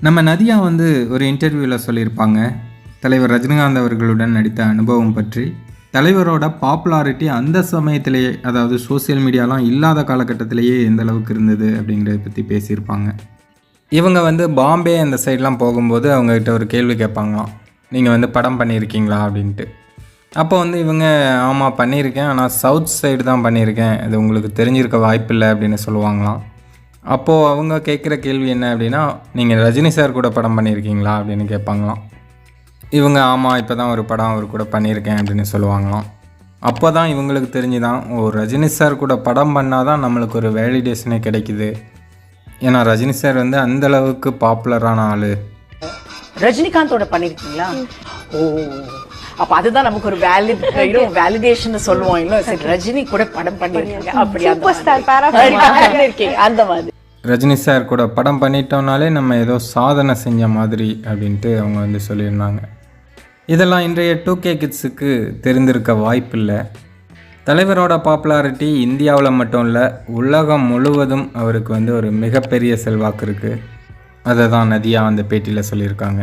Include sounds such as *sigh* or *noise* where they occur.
நம்ம நதியா வந்து ஒரு இன்டர்வியூவில் சொல்லியிருப்பாங்க. தலைவர் ரஜினிகாந்த் அவர்களுடன் நடித்த அனுபவம் பற்றி. தலைவரோட பாப்புலாரிட்டி அந்த சமயத்திலேயே அதாவது சோஷியல் மீடியாலாம் இல்லாத காலகட்டத்திலேயே எந்த அளவுக்கு இருந்தது அப்படிங்கிறத பற்றி பேசியிருப்பாங்க. இவங்க வந்து பாம்பே அந்த சைட்லாம் போகும்போது அவங்கக்கிட்ட ஒரு கேள்வி கேட்பாங்களாம். நீங்கள் வந்து படம் பண்ணியிருக்கீங்களா? அப்படின்ட்டு. அப்போ வந்து இவங்க ஆமாம் பண்ணியிருக்கேன். ஆனால் சவுத் சைடு தான் பண்ணியிருக்கேன். இது உங்களுக்கு தெரிஞ்சிருக்க வாய்ப்பில்லை. அப்படின்னு சொல்லுவாங்களாம். அப்போது அவங்க கேட்குற கேள்வி என்ன அப்படின்னா நீங்கள் ரஜினி சார் கூட படம் பண்ணியிருக்கீங்களா? அப்படின்னு கேட்பாங்களாம். இவங்க ஆமாம் இப்போ தான் ஒரு படம் அவர் கூட பண்ணியிருக்கேன் அப்படின்னு சொல்லுவாங்களாம். அப்போ தான் இவங்களுக்கு தெரிஞ்சுதான் ஓ ரஜினி சார் கூட படம் பண்ணால் தான் நம்மளுக்கு ஒரு வேலிடேஷனே கிடைக்குது. ஏன்னா ரஜினி சார் வந்து அந்த அளவுக்கு பாப்புலரான ஆள். ரஜினிகாந்தோட பண்ணிருக்கீங்களா ஓ அப்ப அதுதான் நமக்கு ஒரு வேலிட் வேலிடேஷன் சொல்லுவோம். இல்ல சரி ரஜினி கூட படம் பண்ணிருக்கீங்க அப்படி அந்த மாதிரி. *laughs* ரஜினி சார் கூட படம் பண்ணிட்டோம்னாலே நம்ம ஏதோ சாதனை செஞ்ச மாதிரி அப்படின்ட்டு அவங்க வந்து சொல்லியிருந்தாங்க. இதெல்லாம் இன்றைய டூ கே கிட்ஸுக்கு தெரிந்திருக்க வாய்ப்பில்லை. தலைவரோட பாப்புலாரிட்டி இந்தியாவில் மட்டும் இல்லை உலகம் முழுவதும் அவருக்கு வந்து ஒரு மிகப்பெரிய செல்வாக்கு இருக்குது அதை தான் நதியா அந்த பேட்டியில் சொல்லியிருக்காங்க.